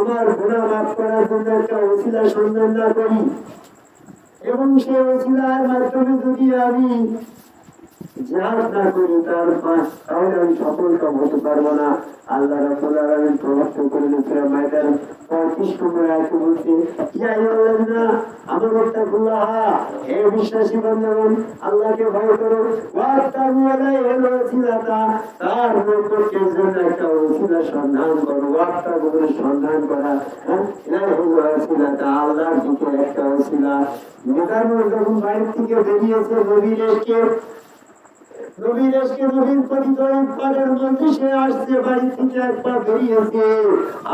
আমার ঘোড়া মাফ করার জন্য একটা অশিলা সন্ধান না করি। এবং সেই অসিলার মাধ্যমে যদি আমি জিহাদ না করি তার পাশ তাহলে আমি সফল কাম হতে পারব না আল্লাহ রাব্বুল আলামিন প্রভাব করে সূরা মাইদার 35 নম্বর আয়াতে বলছে ইয়া আইয়ুহাল্লাযিনা আমানুত্তাকুল্লাহ হে বিশ্বাসী বান্দাগণ আল্লাহকে ভয় করো ওয়াত্তাকু আলাইহিল ওয়াসিলাতা তার নৈকট্যের জন্য একটা ওসিলা সন্ধান করো হ্যাঁ যখন বাইরে থেকে বেরিয়েছে নবীর এসে নবীর পরিচয় পারের মধ্যে সে আসছে, বাড়ি থেকে একবার বেরিয়েছে।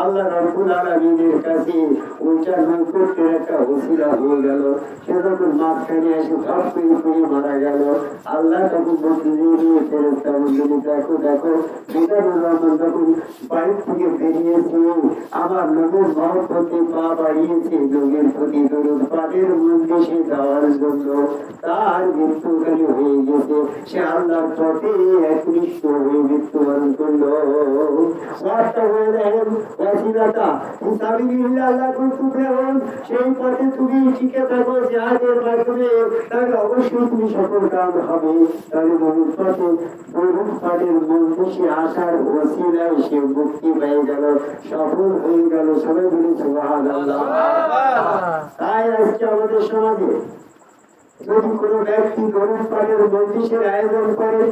আল্লাহ রাব্বুল আলামিনের কাছে ওইটা নৈকট্যের একটা ওসিলা হয়ে গেল। সে যখন মাঝখানে এসে ধপ করে মারা গেল। আল্লাহ তখন বলতে দিয়ে ফেরেস্তা বললেন দেখো দেখো মিজানুর রহমান যখন বাড়ি থেকে বেরিয়েছে, আমার নবীর মহব্বতে পা বাড়িয়েছে নবীর প্রতি দরুদ পাটের মধ্যে সে যাওয়ার জন্য। তার মৃত্যুকারী হয়ে গেছে। সে হয়ে হয়ে সেই পথে তুমি টিকে থাকো জিহাদের মাধ্যমে তাহলে অবশ্যই তুমি সফল কাম হবে তাহলে নবীর পথে দরুদ পাটের মধ্যে সে আসার ওসিলায় সে মুক্তি পেয়ে গেল সফল হয়ে গেল সবাই বলে তাই আজকে আমাদের সমাজে যদি কোনো ব্যক্তি পাটের মজলিসের আয়োজন করে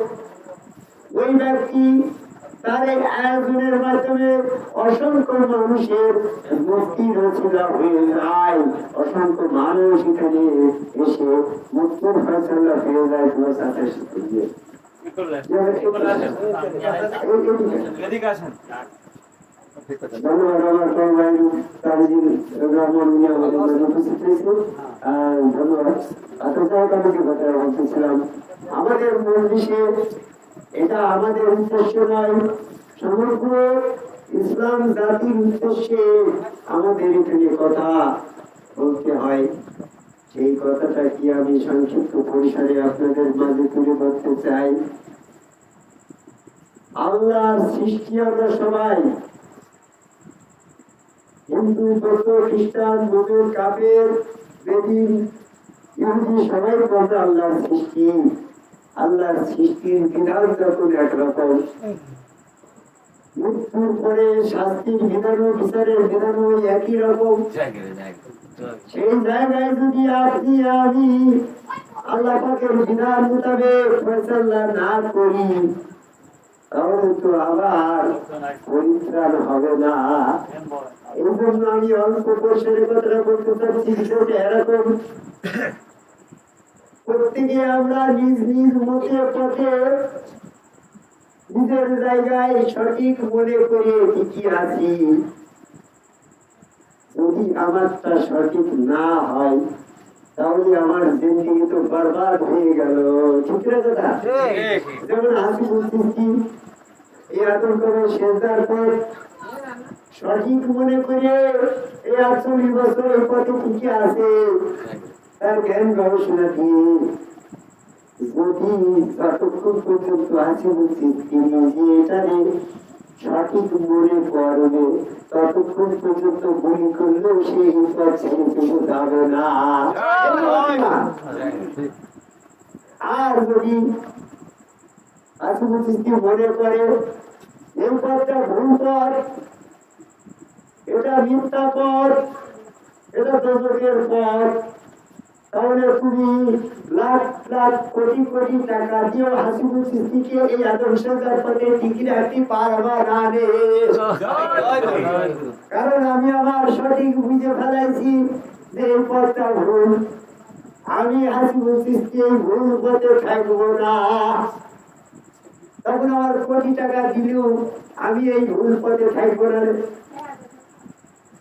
ওই ব্যক্তি তার এই আয়োজনের মাধ্যমে অসংখ্য মানুষের মুক্তির রচনা হয়ে যায়। অসংখ্য মানুষ এখানে এসে মুক্তির ফসলা পেয়ে যায় তোমার সাথে। সাথে গিয়ে। ধন্যবাদ আমার রহমান আমাদের উপস্থিত হয়েছে ধন্যবাদ। বলতেছিলাম। আমাদের মজলিসে এটা আমাদের উদ্দেশ্য নয়, সমগ্র ইসলাম জাতির উদ্দেশ্যে আমাদের এখানে কথা বলতে হয়। সেই কথাটা কি আমি সংক্ষিপ্ত পরিসরে আপনাদের মাঝে তুলে ধরতে চাই? আল্লাহর সৃষ্টি আমরা সবাই। হিন্দু খ্রিস্টান মোমেন কাপের বেদিন ইহুদি সবাই বলতে আল্লাহর সৃষ্টি আল্লাহর সৃষ্টির বিধান যখন একরকম মৃত্যুর পরে শাস্তির বিধানও বিচারের বিধানও একই রকম সেই জায়গায় যদি আপনি আমি আল্লাহ পাকের বিধান মোতাবেক ফয়সালা না করি তাহলে তো আবার পরিত্রাণ হবে না এই জন্য আমি অল্প পরিসরে কথাটা বলতে চাচ্ছি বিষয়টা এরকম প্রত্যেকে আমরা নিজ নিজ মতে পথে নিজের জায়গায় সঠিক মনে করে ঠিকই আছি। যদি আমারটা সঠিক না হয় তাহলে আমার জিন্দিগি তো বরবাদ হয়ে গেল। ঠিক না দাদা যেমন হাসি বলতেছি এই আতঙ্কের শেষদার পর সঠিক মনে করে এই আটচল্লিশ বছর এই পথে ঠিকই আছে। তার জ্ঞান গবেষণা দিয়ে যদি যতক্ষণ পর্যন্ত আছে বলছি তিনি যে এটারে সঠিক মনে করবে, ততক্ষণ পর্যন্ত গুলি করলেও সে এই ছেড়ে যাবে না। আর যদি আছে বলছি মনে করে, এই পথটা ভুল পথ, এটা মিথ্যা পথ, এটা দোষকের পথ তাহলে তুমি লাখ লাখ, কোটি কোটি টাকা দিয়েও হাসিবুল সিদ্দিকে এই আদর্শতার পথে টিকে রাখতে পারবা না রে। কারণ আমি আমার সঠিক বুঝে ফেলাইছি যে এই পথটা ভুল। আমি হাসিবুল সিদ্দিকে এই ভুল পথে থাকব না। তখন আমার কোটি টাকা দিলেও আমি এই ভুল পথে থাকব না।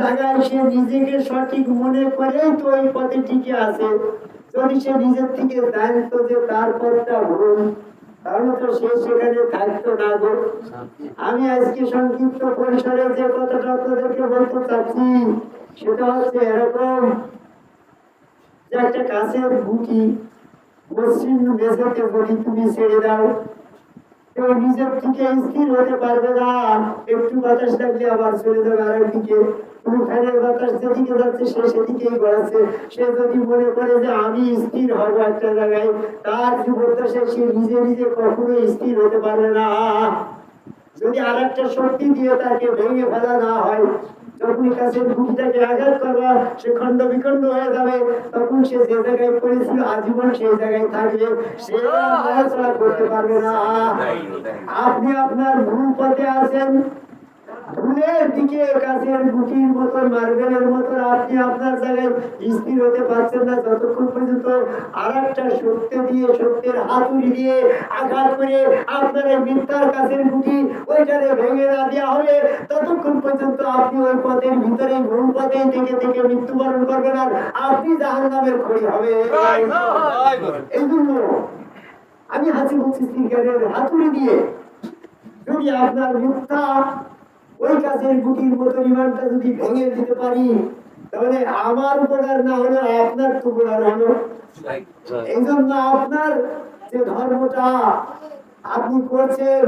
জায়গায় সে নিজেকে সঠিক মনে তো ওই পথে টিকে আছে। যদি সে নিজের থেকে যে তার পথটা ভুল। তাহলে তো সে সেখানে না আমি আজকে সংক্ষিপ্ত পরিসরে যে কথাটা আপনাদেরকে বলতে চাচ্ছি, সেটা হচ্ছে এরকম যে একটা কাছের গুটি মসৃণ মেঝেতে যদি তুমি ছেড়ে দাও। কেউ নিজের থেকে স্থির হতে পারবে না। একটু বাতাস লাগলে আবার চলে যাবে আর একদিকে ফ্যানের বাতাস যেদিকে যাচ্ছে, সে সেদিকেই গড়াচ্ছে। সে যদি মনে করে যে আমি স্থির হব একটা জায়গায়, তার জীবদ্দশায় সে নিজে নিজে কখনো স্থির হতে পারবে না। যদি আর একটা শক্তি দিয়ে তাকে ভেঙে ফেলা না হয় যখন কাছে বুকটাকে আঘাত করবা, সে খণ্ড বিখণ্ড হয়ে যাবে। তখন সে যে জায়গায় পড়েছিল, আজীবন সেই জায়গায় থাকবে। সে করতে পারবে না। আপনি আপনার ভুল পথে আছেন। ভুলের দিকে কাছে গুটির মতো মতো আপনি আপনার জায়গায় স্থির হতে পারছেন না, যতক্ষণ পর্যন্ত আর একটা সত্য দিয়ে সত্যের হাতুড়ি দিয়ে আঘাত করে আপনার এই মিথ্যার কাছের গুটি ওইখানে ভেঙে না দেওয়া হবে, ততক্ষণ পর্যন্ত আপনি ওই পথের ভিতরে ভুল পথে থেকে থেকে মৃত্যুবরণ করবেন আর আপনি জাহান নামের খড়ি হবে। এই জন্য আমি হাসি বলছি স্পিকারের হাতুড়ি দিয়ে যদি আপনার মিথ্যা ওই কাছের গুটির মতো ইমানটা যদি ভেঙে দিতে পারি তাহলে আমার উপকার না হলে আপনার উপকার হলো এই জন্য আপনার যে ধর্মটা আপনি করছেন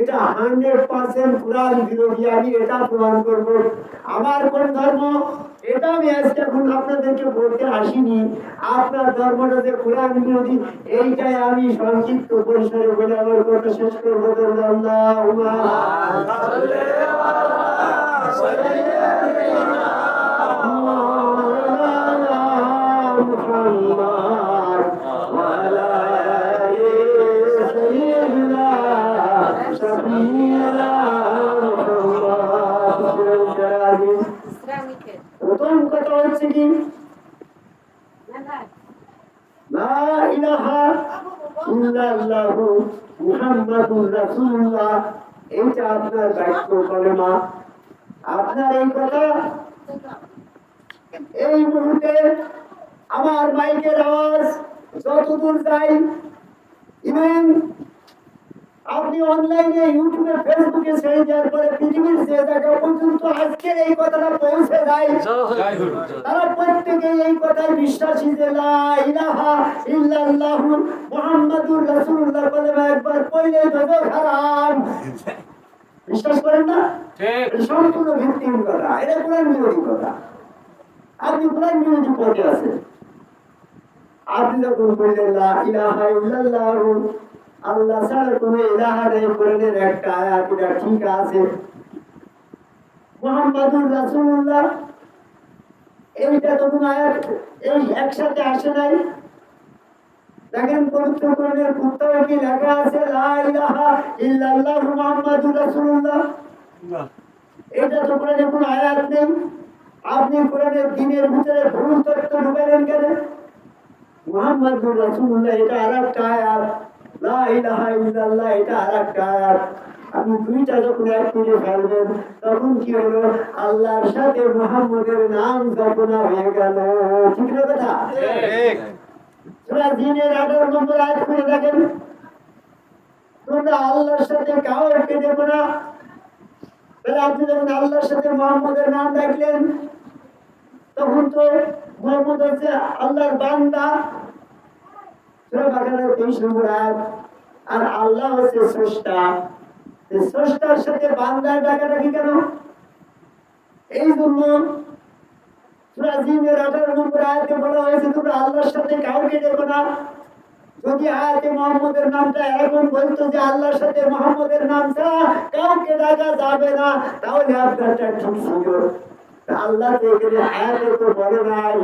এটা হান্ড্রেড পার্সেন্ট কোরআন বিরোধী। আমি এটা প্রমাণ করব। আমার কোন ধর্ম? এটা আমি আজকে এখন আপনাদেরকে বলতে আসিনি। আপনার ধর্মটা যে কোরআন বিরোধী এইটাই আমি সংক্ষিপ্ত পরিসরে বলে আমার কথা শেষ করব। তো ইল্লাল্লাহু মুহাম্মাদুর আপনার আপনার এই কথা? এই মুহূর্তে আমার মাইকের আওয়াজ যতদূর যায়, ইভেন আপনি অনলাইনে, ইউটিউবে, ফেসবুকে ছেড়ে দেওয়ার পরে পৃথিবীর যে জায়গা পর্যন্ত আজকের এই কথাটা পৌঁছে যায়। তারা প্রত্যেকে এই কথায় বিশ্বাসী যে লা ইলাহা ইল্লাল্লাহু মুহাম্মাদুর রাসূলুল্লাহ বলে একবার কইলে তো হারাম বিশ্বাস করেন না? ঠিক। সম্পূর্ণ ভিত্তিহীন কথা। এটা কোরআন বিরোধী কথা। আপনি কোরআন বিরোধী পথে আছেন। আপনি যখন বললেন লা ইলাহা ইল্লাল্লাহু আল্লাহ ছাড়া কোনো ইলাহা নেই কোরআনের একটা আয়াত এটা ঠিক আছে। মুহাম্মাদুর রাসূলুল্লাহ। এইটা তো কোনো আয়াত, এই একসাথে আসে নাই। দেখেন পবিত্র কোরআনের উত্তরে কি লেখা আছে, লা ইলাহা ইল্লাল্লাহু মুহাম্মাদুর রাসূলুল্লাহ। এটা তো কোরআনে কোনো আয়াত নেই। আপনি কোরআনের দিনের ভিতরে ভুল তথ্য ঢুকালেন কেন? মুহাম্মাদুর রাসূলুল্লাহ, এটা আরেকটা আয়াত। লা ইলাহা ইল্লাল্লাহ, এটা আরেকটা আয়াত। আপনি দুইটা যখন এক করে ফেলবেন তখন কি হলো? আল্লাহর সাথে মুহাম্মদের নাম জপনা হয়ে গেল। ঠিক না কথা জিনের 18 নম্বর আয়াত করে দেখেন। তোমরা আল্লাহর সাথে কাউকে দেবো না। তাহলে আপনি যখন আল্লাহর সাথে মোহাম্মদের নাম ডাকলেন তখন তো মোহাম্মদ হচ্ছে আল্লাহর বান্দা। 23 নম্বর আয়াত। আর আল্লাহ হচ্ছে স্রষ্টা। স্রষ্টার সাথে বান্দার ডাকাডাকি কেন? এই জন্য জিনের 18 নম্বর আয়াতে বলা হয়েছে, তোমরা আল্লাহর সাথে কাউকে দেবো না। যদি আয়াতে মোহাম্মদের নামটা এরকম বলতো যে আল্লাহর সাথে মোহাম্মদের নাম ছাড়া কাউকে ডাকা যাবে না, তাহলে আপনারটা ঠিক ছিল আল্লাহ তো এখানে আয়াতে তো বলে নাই।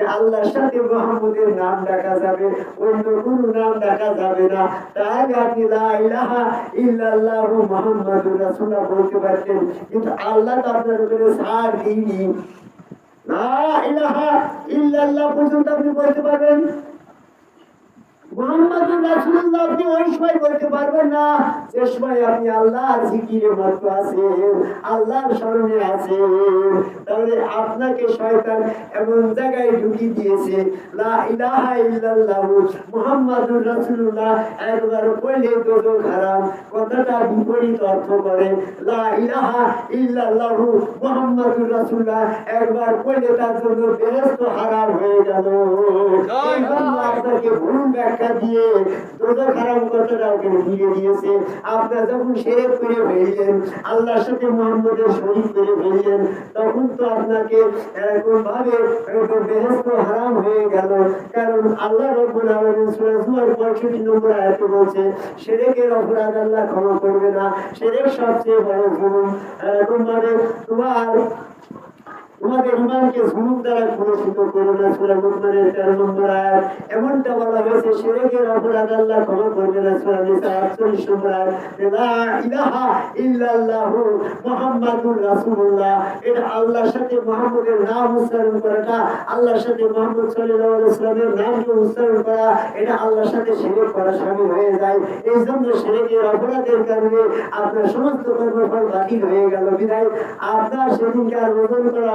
যে আল্লাহর সাথে মোহাম্মদের নাম ডাকা যাবে অন্য কোনো নাম ডাকা যাবে না। তাই আপনি ইলাহা ইল্লাল্লাহু মুহাম্মাদুর রাসূলুল্লাহ বলতে পারতেন, কিন্তু আল্লাহ তো আপনার উপরে ছাড় দিইনি। লা ইল্লাল্লাহ পর্যন্ত আপনি বলতে পারবেন? মোহাম্মদুর রাসূলুল্লাহ আপনি ওই সময় বলতে পারবেন না যে সময় আপনি আল্লাহর জিকিরে মত আছেন আল্লাহর স্মরণে আছেন। তাহলে আপনাকে শয়তান এমন জায়গায় ঢুকিয়ে দিয়েছে লা ইলাহা ইল্লাল্লাহ মুহাম্মাদুর রাসূলুল্লাহ একবার বললে দুটো হারাম কথাটা বিপরীত অর্থ করে। লা ইলাহা ইল্লাল্লাহ মুহাম্মাদুর রাসূলুল্লাহ একবার বললে তার জন্য বেহেশত হারাম হয়ে গেল। আপনাকে ভুল ব্যাখ্যা দিয়ে দুটো হারাম কথাটা ওকে দিয়ে দিয়েছে। আপনার যখন শেরেক করে ফেললেন, আল্লাহর সাথে মোহাম্মদের শরীর করে ফেললেন, তখন তো আপনাকে এরকম ভাবে বেহেস্ত হারাম হয়ে গেল। কারণ আল্লাহ রব্বুল আলামিন সূরা জুমার 65 নম্বর আয়াতে বলছে শিরকের অপরাধ আল্লাহ ক্ষমা করবে না। শিরক সবচেয়ে বড় জুলুম। এরকম ভাবে তোমার তোমাদের ইমানকে জুলুম দ্বারা কলুষিত করো না, সূরা লুকমানের 13 নম্বর আয়াত। এমনটা বলা হয়েছে শিরকের অপরাধ আল্লাহ ক্ষমা করবে না, সূরা নিসা 48 নম্বর ইলাহা এটা আল্লাহর সাথে মুহাম্মদের নাম উচ্চারণ করাটা, আল্লাহর সাথে নামকে উচ্চারণ করা, এটা আল্লাহর সাথে করা শামিল হয়ে যায়। এই জন্য শিরকের অপরাধের কারণে আপনার সমস্ত কর্মফল বাতিল হয়ে গেল। বিধায় আপনার সেদিনকে আর ওজন করা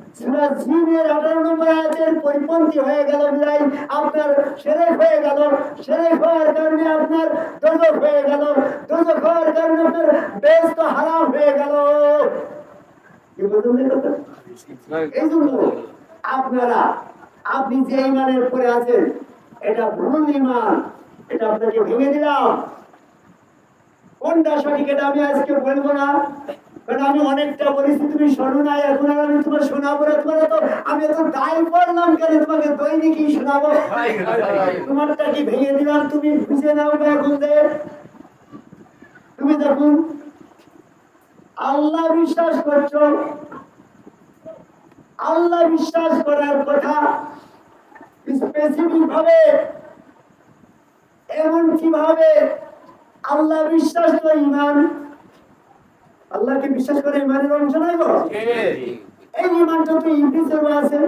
সূরা জিনের 18 নম্বর আয়াতের পরিপন্থী হয়ে গেল আপনার হয়ে গেল। হওয়ার কারণে আপনার দোজখ হয়ে গেল। দোজখ হওয়ার কারণে আপনার হারাম হয়ে গেল। এই জন্য আপনারা, আপনি যে ইমানের পরে আছেন, এটা ভুল ইমান। এটা আপনাকে ভেঙে দিলাম। কোনটা সঠিক, এটা আমি আজকে বলব না। কারণ আমি অনেকটা বলেছি, তুমি শোনো না, এখন আমি তোমার শোনাবো না তোমার তো। আমি তো দায় পড়লাম কেন? তোমাকে শোনাবো। তোমারটা কি ভেঙে দিলাম? তুমি বুঝে নাও এখন তুমি দেখুন, আল্লাহ বিশ্বাস করছ। আল্লাহ বিশ্বাস করার কথা স্পেসিফিক ভাবে, এমন কীভাবে আল্লাহ বিশ্বাস করে ইমান। আল্লাহকে বিশ্বাস করে ইমানের অংশ নয় গো? এই ইমানটা তো আছে।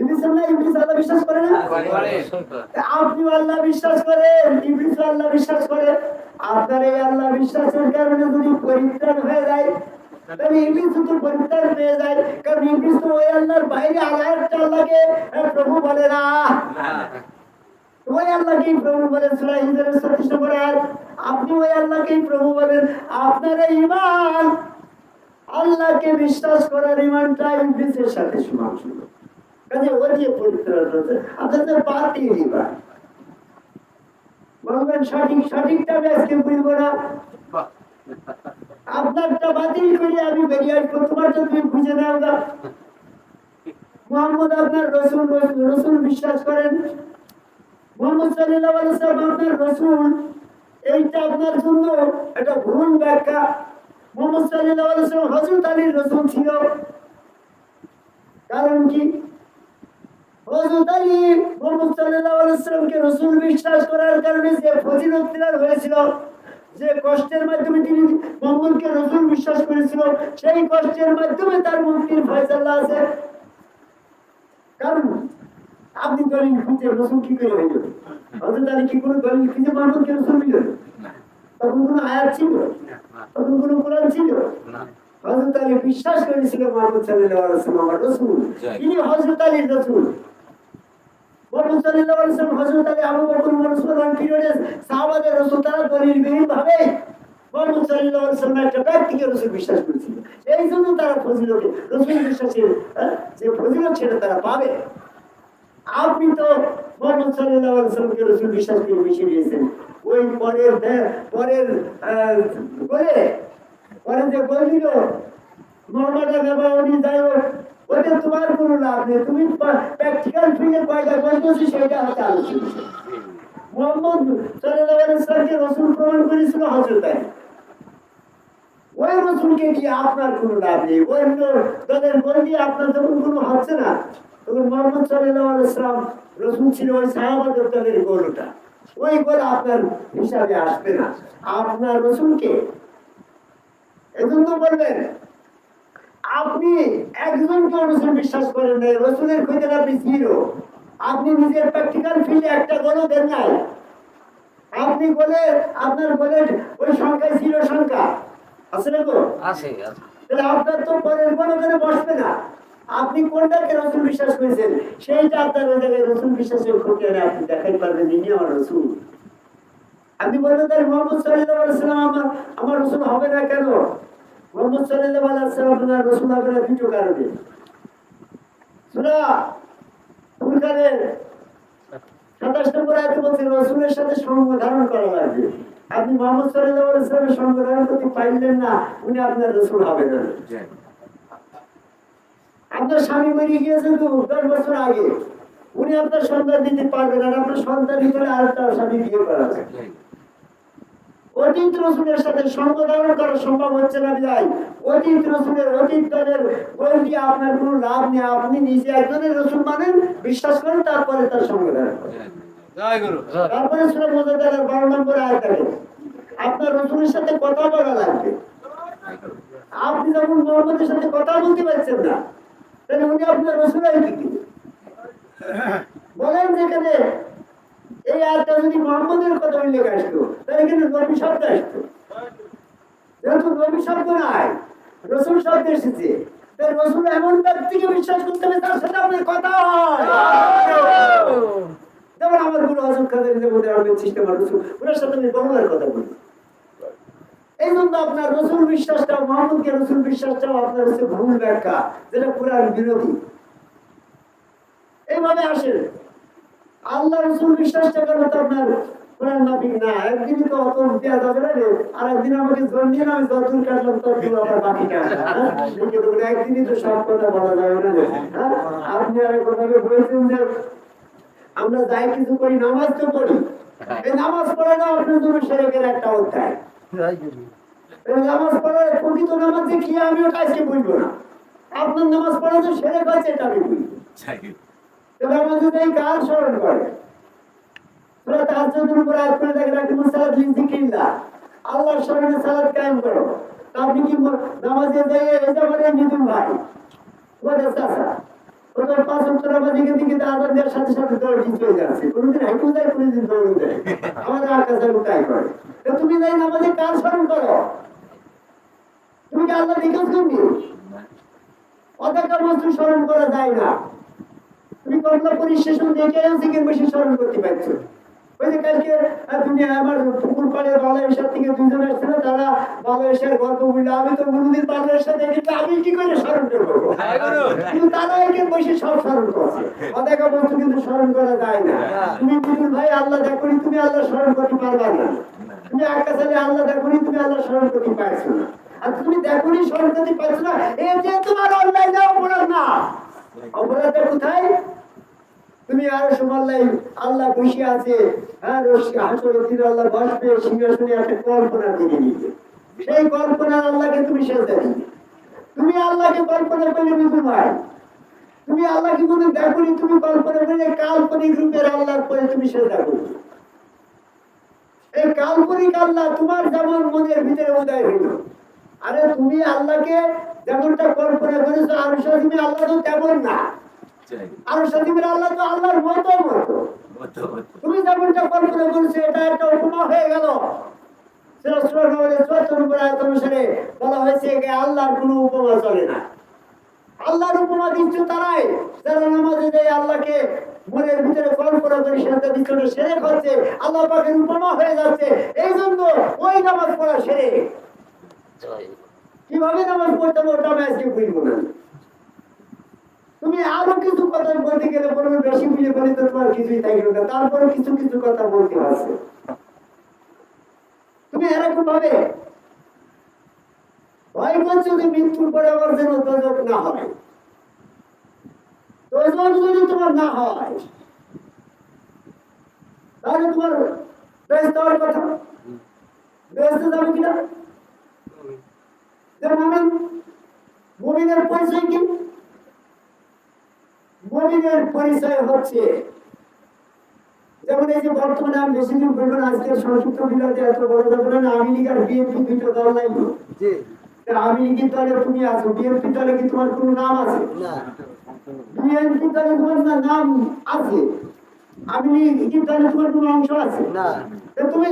ইবলিসের না ইবলিস আল্লাহ বিশ্বাস করে না? আপনি আল্লাহ বিশ্বাস করেন ইবলিস আল্লাহ বিশ্বাস করে আপনার এই আল্লাহ বিশ্বাসের কারণে যদি পরিত্রাণ হয়ে যায় তাহলে ইবলিস তো পরিত্রাণ পেয়ে যায়। কারণ ইবলিস তো ওই আল্লাহর বাইরে আল্লাহকে প্রভু বলে না। ওই প্রভু বলেন সূরা হিজরের 36 নম্বর আয়াত। আপনি ওই আল্লাহকেই প্রভু বলেন, আপনার এই ঈমান, আল্লাহকে বিশ্বাস করার ঈমানটা ইবলিসের সাথে সমান ছিল। কাজে ওই যে পরিত্রাণ হচ্ছে আপনাদের বাতিল ঈমান। বলবেন, সঠিক, সঠিকটা আমি আজকে না। আপনারটা বাতিল আমি বেরিয়ে আসব তুমি বুঝে নাও না। মোহাম্মদ আপনার রসুল বিশ্বাস করেন। মোহাম্মদ ওয়াসাল্লাম আপনার এইটা আপনার জন্য একটা ভুল ব্যাখ্যা। মোহাম্মদ আলাইহি ওয়াসাল্লাম আলীর রাসূল ছিল। কারণ কি? হযরত আলী মোহাম্মদ সাল্লাল্লাহু আলাইহি ওয়াসাল্লামকে রাসূল বিশ্বাস করার কারণে যে ফজিলত তিনার হয়েছিল, যে কষ্টের মাধ্যমে তিনি মোহাম্মদকে রাসূল বিশ্বাস করেছিল, সেই কষ্টের মাধ্যমে তার মুক্তির ফয়সালা আছে। কারণ আপনি দলিল খুঁজে রসুল কি করে হইল? হজরত আলী কি কোনো দলিল খুঁজে মোহাম্মদকে রসুল মিলল তখন কোনো আয়াত ছিল? তখন কোনো কোরআন ছিল? হজরত আলী বিশ্বাস করেছিল মোহাম্মদ সাল্লাল্লাহু আলাইহি ওয়াসাল্লাম আমার রাসূল। তিনি হজরত আলীর রাসূল। মোহাম্মদ সাল্লাল্লাহু আলাইহি হজরত আলী আবু বকর ওমর পিরিয়ডে সাহাবাদের রাসূল তারা দলিলবিহীন ভাবে মোহাম্মদ সাল্লাল্লাহু আলাইহি একটা ব্যক্তিকে রাসূল বিশ্বাস করেছিল। এই জন্য তারা ফজিলত রাসূল বিশ্বাসের হ্যাঁ, যে ফজিলত সেটা তারা পাবে। আপনি তো মোহাম্মদ ওয়াসাল্লামকে রাসূল বিশ্বাস করে বেশি ওই পরের পরের বলে পরে যে বল দিল মোহাম্মদ উনি যাই হোক ওতে তোমার কোনো লাভ নেই। তুমি প্র্যাকটিক্যাল ফিল্ডে কয়টা বলতেছি সেটা হচ্ছে আলোচনা মোহাম্মদ সাল্লাল্লাহু আলাইহি ওয়াসাল্লামকে প্রমাণ করেছিল হযরত আলী। ওই রসুলকে দিয়ে আপনার কোনো লাভ নেই? অন্য দলের বল দিয়ে আপনার যখন কোনো হচ্ছে না? তখন মোহাম্মদ সাল্লাহ ইসলাম রসুল ছিল ওই সাহাবাদের দলের গরুটা। ওই গরু আপনার হিসাবে আসবে না। আপনার রসুলকে। এজন্য বলবেন আপনি একজনকে রসুল বিশ্বাস করেন নাই রসুলের খোঁজের আপনি জিরো। আপনি নিজের প্র্যাকটিক্যাল ফিল্ডে একটা গরু দেন নাই। আপনি বলে আপনার বলে ওই সংখ্যায় জিরো সংখ্যা। আছে না গো? আছে তাহলে আপনার তো পরের কোনো বসবে না। আপনি কোনটাকে রসুল বিশ্বাস করেছেন? সেইটা আপনার ওই জায়গায় রসুল বিশ্বাসের খতিয়ানে আপনি দেখাই পারবেন ইনি আমার রসুল। আপনি বলবেন তাই মোহাম্মদ সাল্লাহ সাল্লাম আমার আমার রসুল হবে না কেন? মোহাম্মদ সাল্লাহ সাল্লাম আপনার রসুল হবে না দুটো কারণে। ফুরকানের সাতাশ নম্বর আয়তে বলছে, রসুলের সাথে সঙ্গ ধারণ করা লাগবে। আপনি মোহাম্মদ সাল্লাহ সাল্লামের সঙ্গ ধারণ করতে পারলেন না, উনি আপনার রসুল হবে না। আপনার স্বামী বেরিয়ে গিয়েছে তো দশ বছর আগে। উনি আপনার সন্তান দিতে পারবেন আর আপনার সন্তান হিসেবে আর তার স্বামী বিয়ে করা যায়। অতীত রসুলের সাথে করা সম্ভব হচ্ছে না বিদায়। অতীত রসুলের অতীত দলের বই দিয়ে আপনার কোনো লাভ নেই। আপনি নিজে একজনের রসুল মানেন বিশ্বাস করেন তারপরে তার তারপরে মোজাদ্দালের বারো নম্বর আপনার রসুলের সাথে কথা বলা লাগবে। আপনি যখন মোহাম্মদের সাথে কথা বলতে পারছেন না তাহলে উনি আপনার রসুল কি? কি? বলেন যেখানে এই আয়াতটা যদি মোহাম্মদের কথা উল্লেখ আসতো, তাহলে কিন্তু নবী শব্দ আসতো। যেহেতু নবী শব্দ নাই, রসুল শব্দ এসেছে তাই রসুল এমন ব্যক্তিকে বিশ্বাস করতে হবে তার সাথে আপনার কথা যেমন আমার গুরু হজরত খাদের মধ্যে আমি আর রসুল ওনার সাথে আমি বাংলার কথা বলি। এই জন্য আপনার রসুল বিশ্বাসটা রসুল বিশ্বাসটাও আপনার হচ্ছে ভুল ব্যাখ্যা, যেটা কোরআন বিরোধী। এইভাবে আল্লাহ রসুল বিশ্বাসটা কেন তো আপনার কোরআন না। একদিনই তো অত দেওয়া যাবে না রে আর একদিন আমাকে দিয়ে আমি কাটলাম বাকি হ্যাঁ? একদিনই তো সব কথা বলা যাবে না হ্যাঁ? আপনি আর কোথাও বলছেন যে, আমরা যাই কিছু করি, নামাজ তো পড়ি। এই নামাজ পড়ে না, আপনার জন্য সেরেকের একটা অধ্যায়। নামাজ পড়ার প্রকৃত নামাজ যে কি? আমি ওটা আজকে বুঝব না। আপনার নামাজ পড়া যে সেরেক আছে এটা আমি বুঝব তবে আমাদের এই কাজ স্মরণ করে তোরা উপর আয়াত করে যিকরিল্লাহ আল্লাহর স্মরণে সালাত কায়েম করো। আপনি কি নামাজে যেয়ে এই যে আমাদের ভাই? পাঁচ দিকে দিকে দেওয়ার সাথে সাথে ঠিক হয়ে যাচ্ছে। কোনোদিন কোনোদিন আমাদের আকাশে তাই করে। তুমি যাই আমাদের কাজ স্মরণ করো। তুমি কি আল্লাহ দেখেছ তুমি? বস্তু স্মরণ করা যায় না। তুমি কমলা পরিশেষণ দেখে থেকে বেশি স্মরণ করতে পারছ। ওই যে কালকে তুমি আমার পুকুর পাড়ে বাংলাদেশের থেকে দুজন এসেছিল তারা বাংলাদেশের গল্প বলল আমি তো কোনোদিন বাংলাদেশে দেখি আমি কি করে স্মরণ করব? কিন্তু তারা একে বেশি সব স্মরণ করছে। অদেখা বস্তু কিন্তু স্মরণ করা যায় না। তুমি বুঝুন ভাই আল্লাহ দেখো তুমি আল্লাহ স্মরণ করতে পারবা না। তুমি আকাশে আল্লাহ দেখো তুমি আল্লাহ স্মরণ করতে পারছ না। আর তুমি দেখো স্মরণ করতে পারছ না এই যে তোমার অনলাইন না অপরাধ না। অপরাধটা কোথায়? তুমি আরও সমাল্লাই আল্লাহ বসে আছে। হ্যাঁ হাসরের আল্লাহ বসবে সিংহাসনে একটা কল্পনা করে নিবে। সেই কল্পনা আল্লাহকে তুমি দিবে তুমি আল্লাহকে কল্পনা করলে বুঝতে পার তুমি আল্লাহকে কোনো দেখনি তুমি কল্পনা করে কাল্পনিক রূপের আল্লাহর পরে তুমি সেজদা করবে এই কাল্পনিক আল্লাহ তোমার যেমন মনের ভিতরে উদয় হইল, আরে তুমি আল্লাহকে যেমনটা কল্পনা করেছ, আর তুমি আল্লাহ তো তেমন না। আর সজীবের আল্লাহ তো আল্লাহর মতো। তুমি যেমনটা কল্পনা করছ এটা একটা উপমা হয়ে গেল। সেটা সূরা নূরের 74 নম্বর আয়াত অনুসারে বলা হয়েছে যে আল্লাহর কোনো উপমা চলে না। আল্লাহর উপমা দিচ্ছে তারাই যারা নামাজে যায় আল্লাহকে মনের ভিতরে কল্পনা করে সেটা দিচ্ছে সেরে হচ্ছে আল্লাহ পাকের উপমা হয়ে যাচ্ছে। এই জন্য ওই নামাজ পড়া সেরে। কীভাবে নামাজ পড়তে হবে ওটা আমি আজকে বুঝব না। তুমি আরও কিছু কথা বলতে গেলে বলবে বেশি বুঝে বলে তোমার কিছুই থাকবে না। তারপরে কিছু কিছু কথা বলতে আছে তুমি এরকম ভাবে ভয় করছ যে মৃত্যুর পরে আমার যেন দোজক না হয়। দোজক যদি তোমার না হয় তাহলে তোমার বেশ দেওয়ার কথা। বেসতে যাবে কিনা? যে মুমিন মুমিনের পরিচয় কি? মুমিন পরিচয় হচ্ছে। যেমন এই যে বর্তমানে আমি বেশি দিন বলব না আজকের সংক্ষিপ্ত বিলাতে এত বড় যাবে না আমি লীগ আর বিএনপি দুটো দল নাই আমি লীগের দলে তুমি আছো বিএনপি দলে কি তোমার কোনো নাম আছে? বিএনপি দলে তোমার না নাম আছে? আমি লীগের দলে তোমার কোনো অংশ আছে? না। তুমি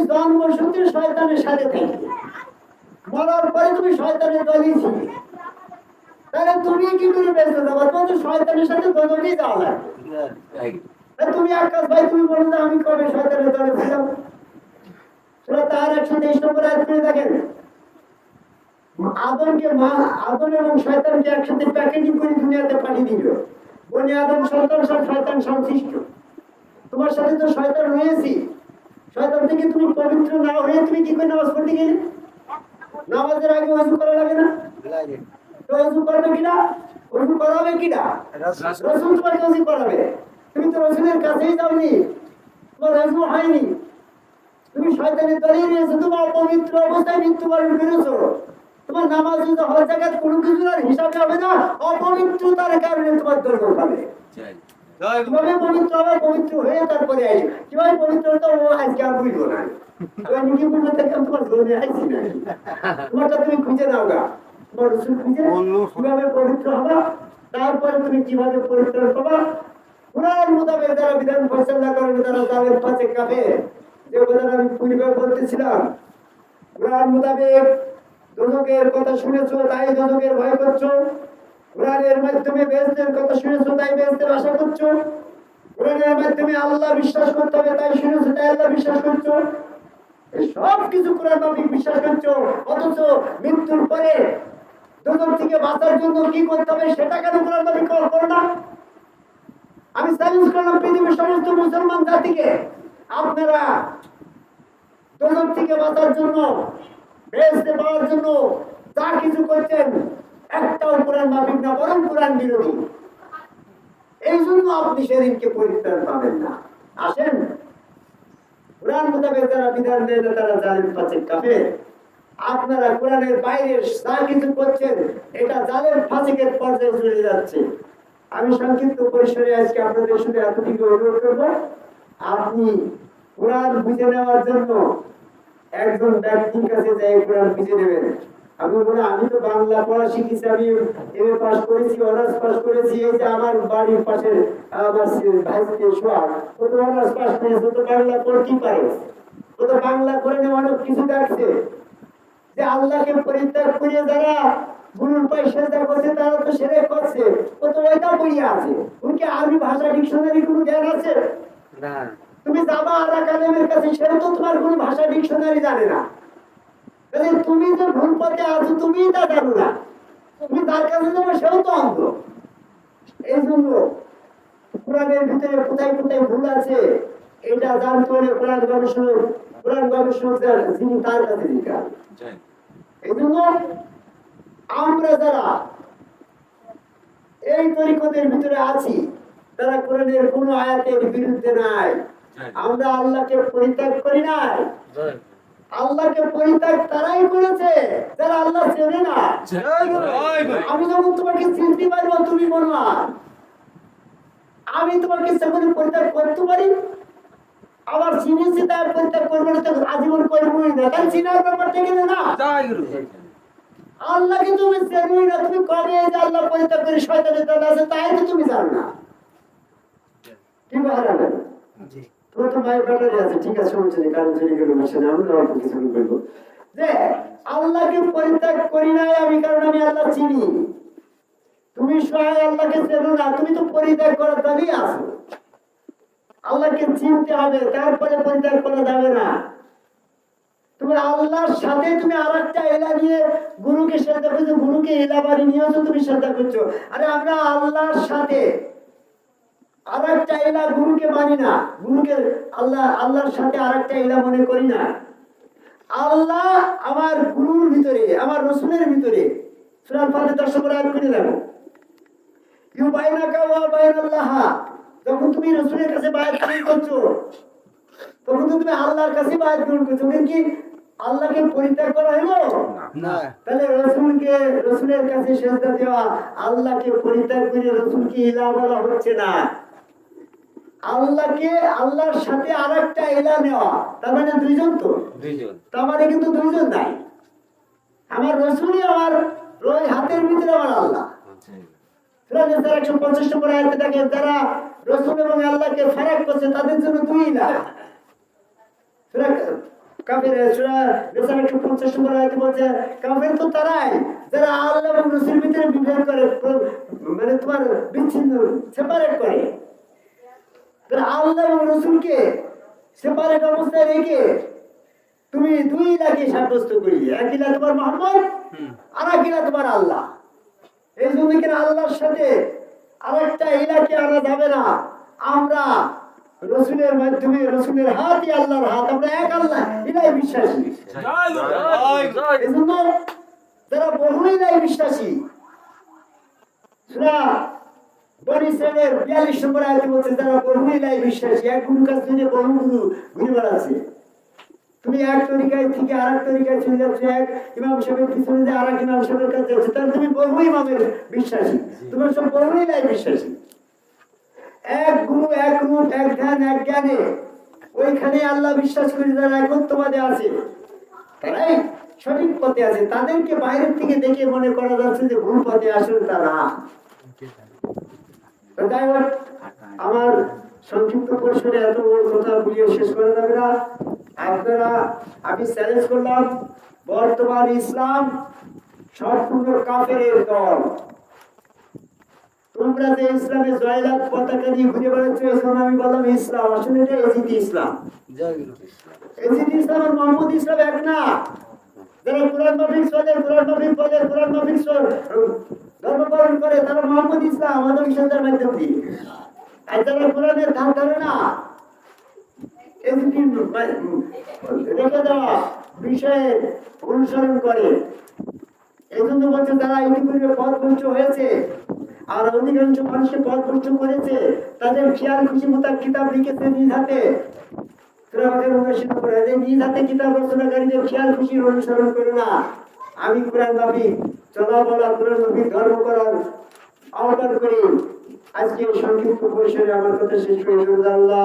শয়তানের সাথে থাকবে। মরার পরে তুমি শয়তানের দলই ছিলে। তাহলে তুমি কি করে বেঁচে যাব তোমার তো শয়তানের সাথে দলই যাওয়া লাগবে তুমি আকাশ ভাই তুমি বলো না আমি কবে শয়তানের দলে ছিলাম? সেটা তার একসাথে করে আজ করে দেখেন। আদমকে মা আদম এবং শয়তানকে একসাথে প্যাকেজিং করে দুনিয়াতে পাঠিয়ে দিল। বনি আদম সন্তান সব শয়তান সংশ্লিষ্ট। তোমার সাথে তো শয়তান রয়েছি। শয়তান থেকে তুমি পবিত্র না হয়ে তুমি কি করে নামাজ পড়তে গেলে? নামাজের আগে অজু করা লাগে না? লাগে। অজু করবে কিনা? অজু করাবে কিনা? রসুল তোমাকে অজু করাবে। তুমি তো রসুলের কাছেই যাওনি। তোমার অজু হয়নি। তুমি শয়তানের দাঁড়িয়ে রয়েছো তোমার অপবিত্র অবস্থায় মৃত্যুবরণ করেছ। তোমার নামাজ যদি হওয়ার জায়গায় কোনো কিছুর আর হিসাবে হবে না অপবিত্রতার কারণে তোমার দুর্ভোগ হবে। কীভাবে পবিত্র হবে? পবিত্র হয়ে তারপরে আসবে। কীভাবে পবিত্র হতো ও আজকে আর বুঝব না। এবার নিজে বুঝব তোমার জোরে আইছি না তোমারটা তুমি খুঁজে নাও গা তারপরে তুমি কীভাবে মোতাবেক বিধান করেন তারা তাদের পাশে যে আমি পূর্বে বলতেছিলাম মোতাবেক কথা তাই ভয় কোরআনের মাধ্যমে বেহেশতের কথা শুনেছো, তাই বেহেশতের আশা কোরআনের মাধ্যমে আল্লাহ বিশ্বাস করতে হবে, তাই শুনেছো, তাই আল্লাহ বিশ্বাস করছ? সব কিছু কোরআন মাফিক বিশ্বাস করছ, অথচ মৃত্যুর পরে দোজক থেকে বাঁচার জন্য কি করতে হবে সেটা কেন কোরআন মাফিক করো না? আমি চ্যালেঞ্জ করলাম পৃথিবীর সমস্ত মুসলমান জাতিকে আপনারা দোজক থেকে বাঁচার জন্য বেহেশতে পাওয়ার জন্য যা কিছু করছেন, একটাও কোরআন মাফিক না, বরং কোরআন বিরোধী। এই জন্য আপনি সেদিনকে পরিত্রাণ পাবেন না। আসেন। কোরআন মোতাবেক যারা বিধান দেয় তারা জালেম ফাঁসে কাফে আপনারা কোরআনের বাইরে যা কিছু এটা ফাঁসিকের পর্যায়ে চলে যাচ্ছে। আমি সংক্ষিপ্ত পরিসরে আজকে আপনাদের সাথে এতটুকু অনুরোধ করব, আপনি কোরআন বুঝে নেওয়ার জন্য একজন ব্যক্তির কাছে যাই কোরআন বুঝে নেবেন। আমি বলে, আমি তো বাংলা পড়া শিখেছি, আমি এমএ পাস করেছি, অনার্স পাস করেছি, এই যে আমার বাড়ির পাশে আমার ভাইকে সোহাগ ও তো অনার্স পাস করেছে তো বাংলা পড়তেই পারে। ও তো বাংলা করে অনেক কিছু দেখছে। যে আল্লাহকে পরিত্যাগ করে যারা গুরুর পায়ে সেজদা করছে তারা তো সেরে করছে। ও তো ওইটা বইয়ে আছে। উনকি আরবি ভাষা ডিকশনারি কোনো জ্ঞান আছে? না। তুমি যাবা আরা কালেমের কাছে সেটা তো তোমার কোনো ভাষা ডিকশনারি জানে না। তুমি যে ভুল পথে আছো তুমি তা জানো না। তুমি তার কাছে যাব সেও তো অন্ধ। এই জন্য কোরআনের ভিতরে কোথায় কোথায় ভুল আছে এটা জানতে হলে কোরআন গবেষণক কোরআন গবেষণক যার- যিনি তার কাছে জিজ্ঞাসা। এই জন্য আমরা যারা এই তরিকতের ভিতরে আছি তারা কোরআনের কোনো আয়াতের বিরুদ্ধে নাই। আমরা আল্লাহকে পরিত্যাগ করি নাই। আল্লাহকে পরিত্যাগ তারাই করেছে যারা আল্লাহ চেনে না। আমি যখন তোমাকে চিনতে পারব তুমি বলবা আমি তোমাকে সেখানে পরিত্যাগ করতে পারি? আবার চিনেছি তার পরিত্যাগ করব না তো আজীবন করবোই না। তাই চিনার ব্যাপারটা কিন্তু না। আল্লাহকে তুমি চেনোই না তুমি কবে যে আল্লাহ পরিত্যাগ করে শয়তানের দল আছে তাই তো তুমি জানো না? কি বাহারা না জি। তোমার ব্যাটারি আছে ঠিক আছে নেই কারণ চলে গেল আমরা অল্প কিছু বলব। যে আল্লাহকে পরিত্যাগ করি নাই আমি কারণ আমি আল্লাহ চিনি। তুমি সহায় আল্লাহকে চেনো না তুমি তো পরিত্যাগ করার দাবি আছো। আল্লাহকে চিনতে হবে তারপরে পরিত্যাগ করা যাবে না। তুমি আল্লাহর সাথে তুমি আর একটা এলা নিয়ে গুরুকে শ্রদ্ধা করছ, গুরুকে এলা বাড়ি নিয়েছো তুমি শ্রদ্ধা করছ। আরে আমরা আল্লাহর সাথে আর একটা এলা গুরুকে মানি না। গুরুকে আল্লাহ, আল্লাহর সাথে আর একটা এলা মনে করি না। আল্লাহ আমার গুরুর ভিতরে, আমার রসুলের ভিতরে, সুরান ফাতে দর্শক আয়াত করে দেখো ইউ বাইনাকা ওয়া বাইনাল্লাহ, যখন তুমি রসুলের কাছে বায়াত করছ তখন তো তুমি আল্লাহর কাছে বায়াত গ্রহণ করছ। কি আল্লাহকে পরিত্যাগ করা হলো না। তাহলে রসুলকে রসুলের কাছে সেজদা দেওয়া আল্লাহকে পরিত্যাগ করে রসুলকে ইলা বলা হচ্ছে না? আল্লাহকে আল্লাহর সাথে আর একটা ইলা নেওয়া। তার মানে দুইজন তো? দুইজন। তার মানে কিন্তু দুইজন নাই। আমার রসুলই আমার ওই হাতের ভিতরে আমার আল্লাহ। সুরাজ একশো পঞ্চাশ নম্বর আয়াতে দেখেন যারা রসুল এবং আল্লাহকে ফারাক করছে তাদের জন্য দুই সুরা কাফের সুরা নেসার একশো পঞ্চাশ নম্বর আয়াতে বলছে কাফের তো তারাই যারা আল্লাহ এবং ভিতরে বিভেদ করে মানে তোমার বিচ্ছিন্ন সেপারেট করে। তারা আল্লাহ এবং রসুলকে সেপারেট অবস্থায় রেখে তুমি দুই ইলাকে সাব্যস্ত করি এক ইলা তোমার মোহাম্মদ আর এক ইলা তোমার আল্লাহ। এই জন্য কিনা আল্লাহর সাথে আরেকটা ইলাকে আনা যাবে না? আমরা রসুলের মাধ্যমে, রসুলের হাতই আল্লাহর হাত, আমরা এক আল্লাহ এটাই বিশ্বাসী। এই জন্য যারা বহু ইলাই বিশ্বাসী। সুরা বহু ইলাই বিশ্বাসী। থেকে তুমি এক তরিকায় থেকে তরিকায় চলে তুমি বিশ্বাসী। তোমার সব বহু নাই বিশ্বাসী। এক গুরু, এক রূপ, এক ধ্যান এক জ্ঞানে। ওইখানে আল্লাহ বিশ্বাস করে যারা একত্ববাদে আছে, তারাই সঠিক পথে আছে। তাদেরকে বাইরের থেকে দেখে মনে করা যাচ্ছে যে ভুল পথে আসলে তারা। যাই হোক, আমার সংক্ষিপ্ত পরিসরে এত বড় কথা বুঝিয়ে শেষ করা যাবে না। আপনারা, আমি চ্যালেঞ্জ করলাম, বর্তমান ইসলাম সম্পূর্ণ কাফের দল। তোমরা যে ইসলামে জয়লাভ পতাকা নিয়ে ঘুরে বেড়াচ্ছ এখন আমি বললাম, ইসলাম, আসলে এটা এজিতি ইসলাম। এজিতি ইসলাম আর মোহাম্মদ ইসলাম এক না। যারা কোরআন মাফিক চলে, কোরআন মাফিক কোরআন মাফিক ধর্ম পালন করে, তারা মোহাম্মদ ইসলাম আমাদের মাধ্যম দিয়ে। আর কোরআনের ধার ধরে না রেখে দেওয়া অনুসরণ করে। এই জন্য বলছে তারা ইতিপূর্বে পথ হয়েছে আর অধিকাংশ মানুষকে পথ ভ্রষ্ট করেছে তাদের খেয়াল খুশি মতো কিতাব লিখেছে নিজ হাতে। নিজ হাতে কিতাব রচনাকারীদের খেয়াল অনুসরণ করে না। আমি কোরআন ভাবি চলা বলা কোরআন ভাবি ধর্ম করার আহ্বান করি। আজকে সংক্ষিপ্ত পরিসরে আমার কথা শেষ করে আল্লাহ